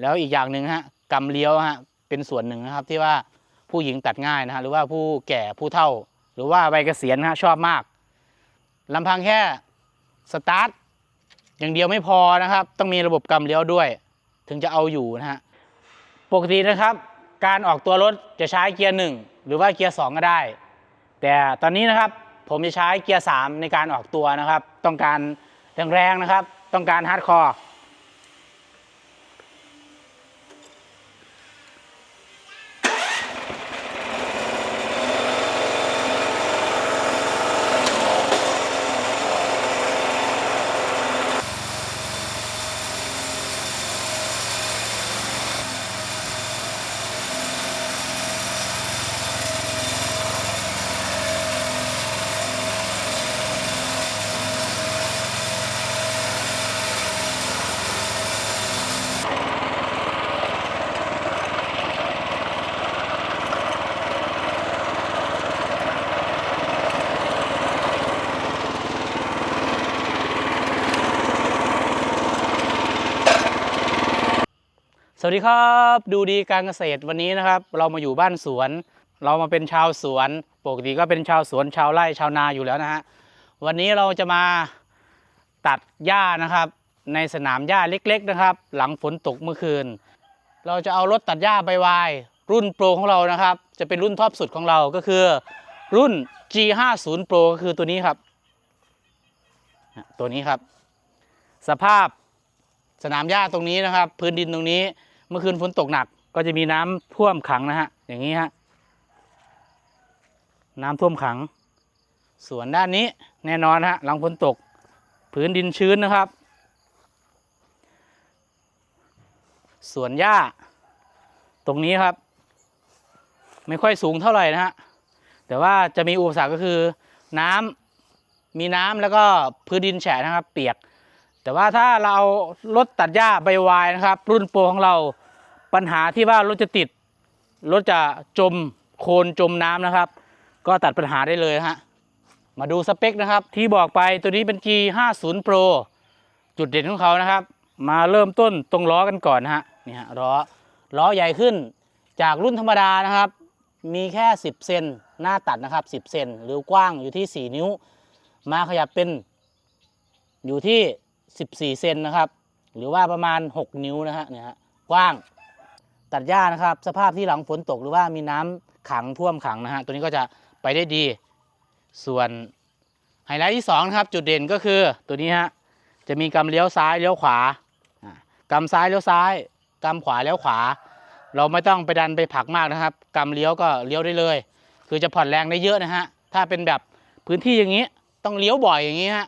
แล้วอีกอย่างหนึ่งฮะกำเลี้ยวฮะเป็นส่วนหนึ่งนะครับที่ว่าผู้หญิงตัดง่ายนะฮะหรือว่าผู้แก่ผู้เฒ่า หรือว่าวัยเกษียณนะฮะชอบมากลำพังแค่สตาร์ทอย่างเดียวไม่พอนะครับ ต้องมีระบบกำเลี้ยวด้วย ถึงจะเอาอยู่นะฮะปกตินะครับ การออกตัวรถจะใช้เกียร์หนึ่งหรือว่าเกียร์สองก็ได้ แต่ตอนนี้นะครับผมจะใช้เกียร์สามในการออกตัวนะครับ ต้องการแรงๆนะครับ ต้องการฮาร์ดคอร์ สวัสดีครับดูดีการเกษตรวันนี้นะครับ เรามาอยู่บ้านสวน เรามาเป็นชาวสวน ปกติก็เป็นชาวสวนชาวไร่ชาวนาอยู่แล้วนะฮะวันนี้เราจะมาตัดหญ้านะครับ ในสนามหญ้าเล็ก ๆนะครับ หลังฝนตกเมื่อคืน เราจะเอารถตัดหญ้าใบวายรุ่นโปรของเรานะครับ จะเป็นรุ่นท็อปสุดของเราก็คือ รุ่น G50 Pro ก็คือตัวนี้ครับ ตัวนี้ครับ สภาพสนามหญ้าตรงนี้นะครับ พื้นดินตรงนี้ เมื่อคืนฝนตกหนักก็จะมีน้ำท่วมขังนะฮะ อย่างนี้ฮะ น้ำท่วมขัง ส่วนด้านนี้แน่นอนฮะหลังฝนตก พื้นดินชื้นนะครับส่วนหญ้า ตรงนี้ครับ ไม่ค่อยสูงเท่าไหร่นะฮะ แต่ว่าจะมีอุปสรรคก็คือน้ำมีน้ำแล้วก็พื้นดินแฉะนะครับ เปียก แต่ว่าถ้าเราเอารถตัดหญ้าใบวายนะครับ รุ่นโปรของเรา ปัญหาที่ว่ารถจะติด รถจะจมโคลนจมน้ำนะครับ ก็ตัดปัญหาได้เลยฮะมาดูสเปคนะครับ ที่บอกไปตัวนี้เป็น G50 Pro จุดเด่นของเขานะครับ มาเริ่มต้นตรงล้อกันก่อนนะฮะนี่ฮะล้อล้อใหญ่ขึ้นจากรุ่นธรรมดานะครับ มีแค่ 10 เซนหน้าตัดนะครับ 10 เซนหรือกว้างอยู่ที่ 4 นิ้ว มาขยับเป็นอยู่ที่ 14 เซนนะครับ หรือว่าประมาณ 6 นิ้วนะฮะเนี่ยฮะกว้าง ตัดหญ้านะครับ สภาพที่หลังฝนตกหรือว่ามีน้ำขังท่วมขังนะฮะตัวนี้ก็จะไปได้ดี ส่วนไฮไลท์ที่2นะครับจุดเด่นก็คือตัวนี้ฮะจะมีกำเลี้ยวซ้ายเลี้ยวขวาอ่ากำซ้ายเลี้ยวซ้ายกำขวาเลี้ยวขวา เราไม่ต้องไปดันไปผลักมากนะครับกำเลี้ยวก็เลี้ยวได้เลย คือจะผ่อนแรงได้เยอะนะฮะถ้าเป็นแบบพื้นที่อย่างนี้ต้องเลี้ยวบ่อยอย่างนี้ฮะ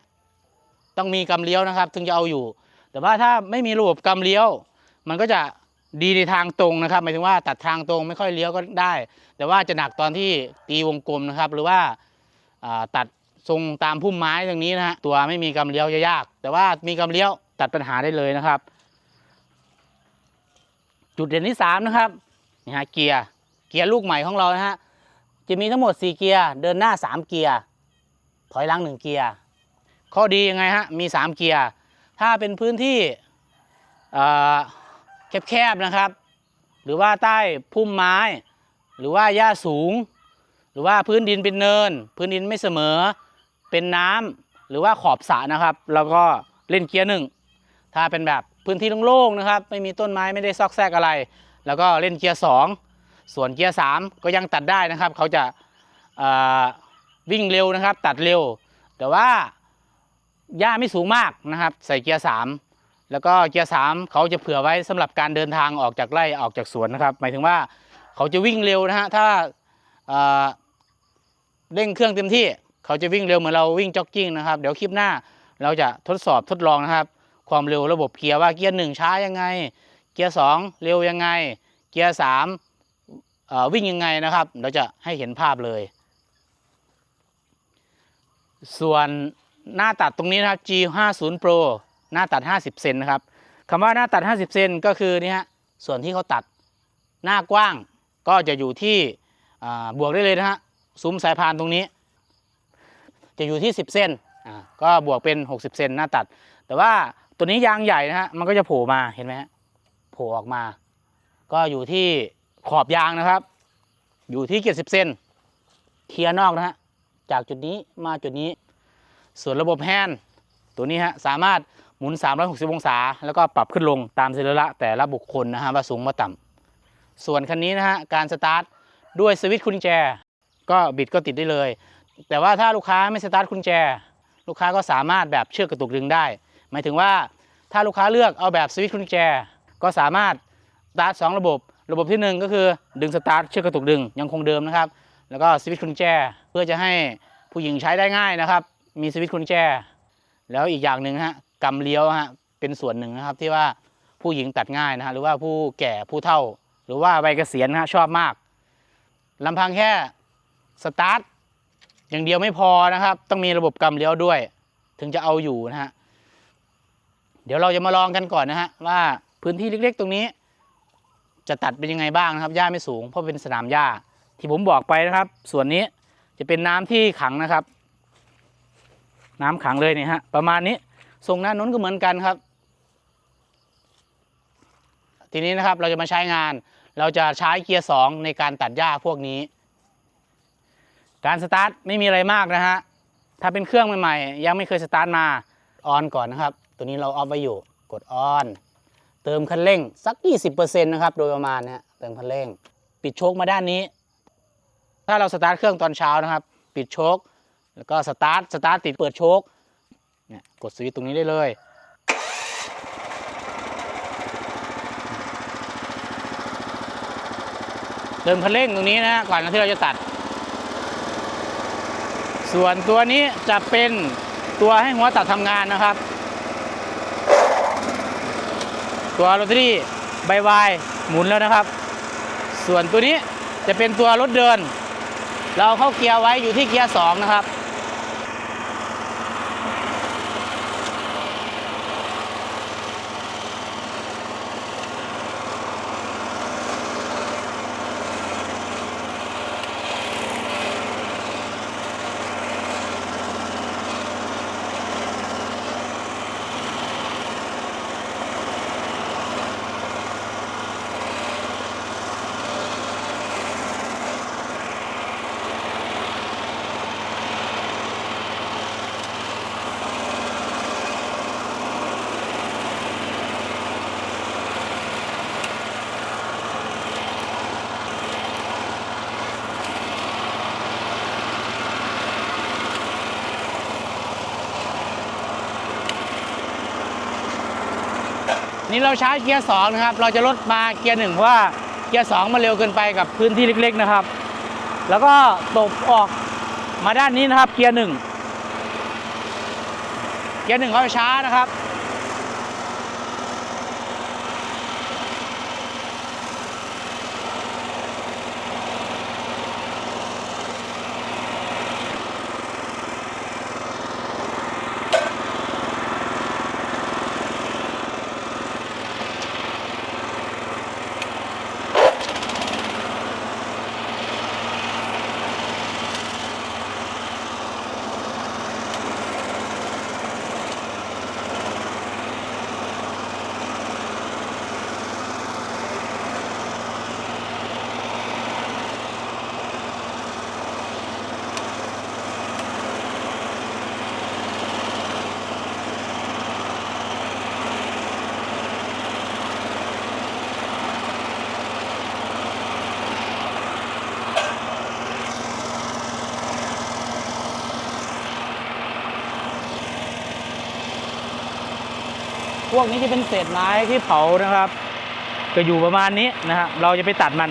ต้องมีกำเลี้ยวนะครับ ถึงจะเอาอยู่ แต่ว่าถ้าไม่มีระบบกำเลี้ยว มันก็จะ ดีในทางตรงนะครับหมายถึงว่าตัดทางตรงไม่ค่อยเลี้ยวก็ได้ แต่ว่าจะหนักตอนที่ตีวงกลมนะครับ หรือว่าตัดทรงตามพุ่มไม้ตรงนี้นะฮะตัวไม่มีกำเลี้ยวจะยาก แต่ว่ามีกำเลี้ยวตัดปัญหาได้เลยนะครับ จุดเด่นที่สามนะครับนี่ฮะเกียร์เกียร์ลูกใหม่ของเรานะฮะจะมีทั้งหมดสี่เกียร์เดินหน้าสามเกียร์ถอยหลังหนึ่งเกียร์ข้อดียังไงฮะมี 3 เกียร์ถ้าเป็นพื้นที่อ่อ แคบๆนะครับ หรือว่าใต้พุ่มไม้ หรือว่าหญ้าสูง หรือว่าพื้นดินเป็นเนิน พื้นดินไม่เสมอเป็นน้ำหรือว่าขอบสระนะครับ แล้วก็เล่นเกียร์หนึ่งถ้าเป็นแบบพื้นที่โล่งๆนะครับ ไม่มีต้นไม้ไม่ได้ซอกแซกอะไร แล้วก็เล่นเกียร์สองส่วนเกียร์สามก็ยังตัดได้นะครับ เขาจะวิ่งเร็วนะครับ ตัดเร็ว แต่ว่าหญ้าไม่สูงมากนะครับ ใส่เกียร์สาม แล้วก็เกียร์สามเขาจะเผื่อไว้สำหรับการเดินทางออกจากไร่ออกจากสวนนะครับ หมายถึงว่าเขาจะวิ่งเร็วนะฮะถ้าเเร่งเครื่องเต็มที่เขาจะวิ่งเร็วเหมือนเราวิ่งจ็อกกิ้งนะครับ เดี๋ยวคลิปหน้าเราจะทดสอบทดลองนะครับ ความเร็วระบบเกียร์ว่าเกียร์หนึ่งช้ายังไง เกียร์สองเร็วยังไง เกียร์สามวิ่งยังไงนะครับ เราจะให้เห็นภาพเลย ส่วนหน้าตัดตรงนี้นะครับ G50 Pro หน้าตัด 50 เซนนะครับคำว่าหน้าตัด 50 เซนก็คือนี่ฮะส่วนที่เขาตัดหน้ากว้างก็จะอยู่ที่บวกได้เลยนะฮะซุ้มสายพานตรงนี้ จะอยู่ที่ 10 เซนอ่าก็บวกเป็น 60 เซนหน้าตัด แต่ว่าตัวนี้ยางใหญ่นะฮะมันก็จะโผล่มาเห็นไหมฮะโผล่ออกมา ก็อยู่ที่ขอบยางนะครับ อยู่ที่ 70 เซนเคลียร์นอกนะฮะจากจุดนี้มาจุดนี้ ส่วนระบบแฮนด์ตัวนี้ฮะสามารถ หมุน 360 องศา แล้วก็ปรับขึ้นลงตามสรีระแต่ละบุคคลนะฮะว่าสูงว่าต่ำส่วนคันนี้นะฮะการสตาร์ทด้วยสวิตช์กุญแจ ก็บิดก็ติดได้เลย แต่ว่าถ้าลูกค้าไม่สตาร์ทกุญแจ ลูกค้าก็สามารถแบบเชือกกระตุกดึงได้ หมายถึงว่าถ้าลูกค้าเลือกเอาแบบสวิตช์กุญแจ ก็สามารถสตาร์ทสองระบบ ระบบที่หนึ่งก็คือดึงสตาร์ทเชือกกระตุกดึงยังคงเดิมนะครับ แล้วก็สวิตช์กุญแจเพื่อจะให้ผู้หญิงใช้ได้ง่ายนะครับ มีสวิตช์กุญแจ แล้วอีกอย่างหนึ่งฮะ กำเลี้ยวฮะเป็นส่วนหนึ่งนะครับที่ว่าผู้หญิงตัดง่ายนะฮะหรือว่าผู้แก่ผู้เฒ่า หรือว่าวัยเกษียณนะฮะชอบมากลำพังแค่สตาร์ทอย่างเดียวไม่พอนะครับ ต้องมีระบบกำเลี้ยวด้วย ถึงจะเอาอยู่นะฮะเดี๋ยวเราจะมาลองกันก่อนนะฮะว่าพื้นที่เล็ก ๆ ตรงนี้ จะตัดเป็นยังไงบ้างนะครับหญ้าไม่สูงเพราะเป็นสนามหญ้าที่ผมบอกไปนะครับ ส่วนนี้จะเป็นน้ำที่ขังนะครับ น้ำขังเลยเนี่ยฮะประมาณนี้ ทรงหน้านู้นก็เหมือนกันครับ ทีนี้นะครับเราจะมาใช้งาน เราจะใช้เกียร์สองในการตัดหญ้าพวกนี้ การสตาร์ทไม่มีอะไรมากนะฮะถ้าเป็นเครื่องใหม่ๆ ยังไม่เคยสตาร์ทมาออนก่อนนะครับ ตัวนี้เราออฟไว้อยู่กดออนเติมคันเร่งสัก 20%นะครับโดยประมาณนะฮะเติมคันเร่ง ปิดโชคมาด้านนี้ ถ้าเราสตาร์ทเครื่องตอนเช้านะครับ ปิดโชคแล้วก็สตาร์ทสตาร์ทติดเปิดโชค เนี่ยกดสวิตตรงนี้ได้เลยเติมคันเร่งตรงนี้นะก่อนที่เราจะตัด ส่วนตัวนี้จะเป็นตัวให้หัวตัดทำงานนะครับ ตัวโรตารี่ใบวายหมุนแล้วนะครับ ส่วนตัวนี้จะเป็นตัวรถเดิน เราเข้าเกียร์ไว้อยู่ที่เกียร์สองนะครับ นี่เราใช้เกียร์สองนะครับ เราจะลดมาเกียร์หนึ่งเพราะว่าเกียร์สองมันเร็วเกินไปกับพื้นที่เล็ก ๆนะครับ แล้วก็ตบออกมาด้านนี้นะครับ เกียร์หนึ่งเกียร์หนึ่งเขาช้านะครับ พวกนี้จะเป็นเศษไม้ที่เผานะครับ ก็อยู่ประมาณนี้นะฮะเราจะไปตัดมัน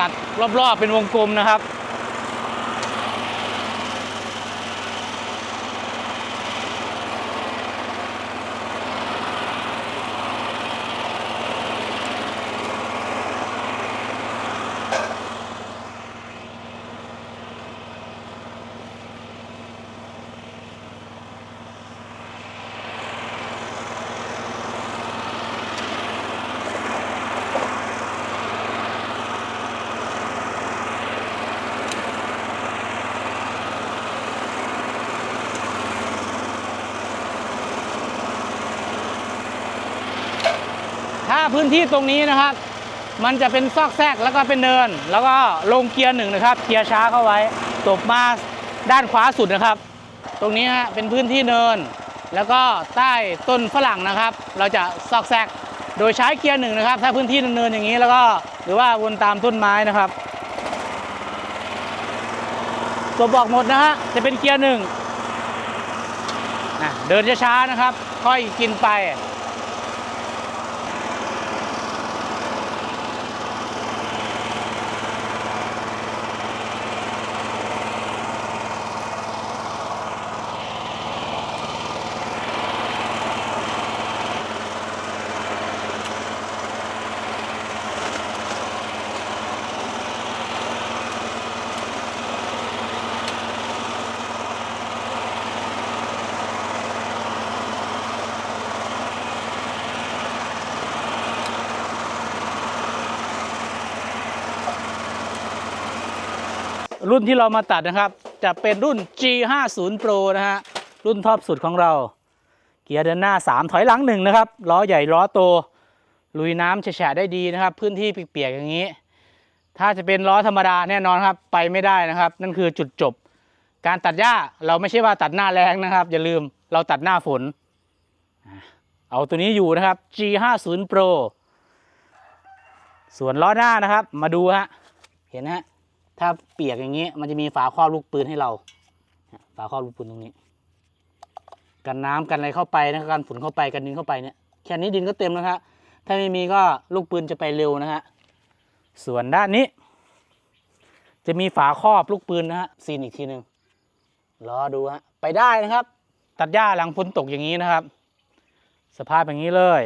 ตัดรอบๆเป็นวงกลมนะครับ พื้นที่ตรงนี้นะครับ มันจะเป็นซอกแซกแล้วก็เป็นเนิน แล้วก็ลงเกียร์หนึ่งนะครับ เกียร์ช้าเข้าไว้ตบมาด้านขวาสุดนะครับ ตรงนี้ฮะเป็นพื้นที่เนิน แล้วก็ใต้ต้นฝรั่งนะครับ เราจะซอกแซกโดยใช้เกียร์หนึ่งนะครับ ถ้าพื้นที่เนินๆอย่างนี้แล้วก็หรือว่าวนตามต้นไม้นะครับตัวบอกหมดนะฮะจะเป็นเกียร์หนึ่งเดินช้าๆนะครับ ค่อยกินไป รุ่นที่เรามาตัดนะครับ จะเป็นรุ่น G50 Pro นะฮะ รุ่นท็อปสุดของเรา เกียร์เดินหน้า 3 ถอยหลังหนึ่งนะครับ ล้อใหญ่ล้อโต ลุยน้ำแฉะได้ดีนะครับ พื้นที่เปียกๆอย่างนี้ ถ้าจะเป็นล้อธรรมดาแน่นอนครับ ไปไม่ได้นะครับ นั่นคือจุดจบ การตัดหญ้าเราไม่ใช่ว่าตัดหน้าแรงนะครับ อย่าลืมเราตัดหน้าฝน เอาตัวนี้อยู่นะครับ G50 Pro ส่วนล้อหน้านะครับ มาดูฮะ เห็นฮะ ถ้าเปียกอย่างนี้ มันจะมีฝาครอบลูกปืนให้เรา ฝาครอบลูกปืนตรงนี้ กันน้ำกันอะไรเข้าไปนะกันฝุ่นเข้าไปกันดินเข้าไปเนี่ยแค่นี้ดินก็เต็มแล้วครับถ้าไม่มีก็ลูกปืนจะไปเร็วนะฮะส่วนด้านนี้ จะมีฝาครอบลูกปืนนะฮะซีนอีกทีหนึ่งรอดูฮะไปได้นะครับ ตัดหญ้าหลังฝนตกอย่างนี้นะครับ สภาพอย่างนี้เลย